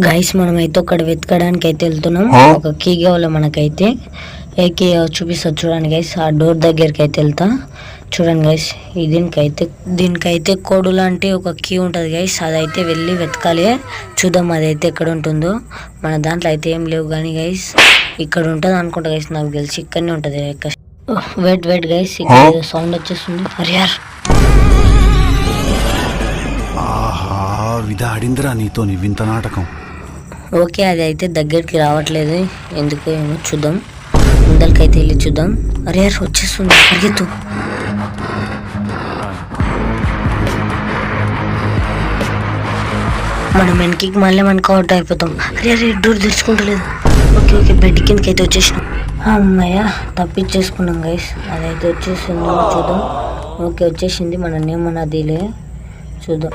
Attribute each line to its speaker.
Speaker 1: Guys మనం అయితే ఒకటి వెతకడానికి అయితే వెళ్తున్నాం ఒక కీ కావాలి మనకైతే? ఏ కీ చూపిస్తా. చూడండి గైస్ ఆ డోర్ దగ్గరికి అయితే వెళ్తా. చూడండి గైస్ ఈ దీనికైతే దీనికైతే కోడు లాంటి ఒక కీ ఉంటుంది గైస్ అదైతే వెళ్ళి వెతకాలి. చూద్దాం అదైతే ఎక్కడ ఉంటుందో. మన దాంట్లో అయితే ఏం లేవు కానీ గైస్ ఇక్కడ ఉంటుంది అనుకుంటా గైస్ నాకు తెలిసి ఇక్కడనే ఉంటుంది. వెయిట్ వెయిట్ గైస్ ఇక్కడ సౌండ్ వచ్చేస్తుంది. అరే
Speaker 2: విధాడిందిరా నీతో నీ వింత నాటకం.
Speaker 1: ఓకే అది అయితే దగ్గరికి రావట్లేదు. ఎందుకు ఏమో చూద్దాం. ముందరికైతే వెళ్ళి చూద్దాం. అరే వచ్చేస్తుంది. పరిగెత్తు. మనం వెనక్కి మళ్ళీ మనకు అవుట్ అయిపోతాం. అరే అరే డోర్ తెరుచుకుంటలేదు. ఓకే ఓకే బెడ్ కిందకి అయితే వచ్చేసినాం. అమ్మయ్య తప్పించేసుకున్నాం గైస్ అదైతే వచ్చేసింది. చూద్దాం. ఓకే వచ్చేసింది. మన నేమ్ అన్నదిలే చూద్దాం.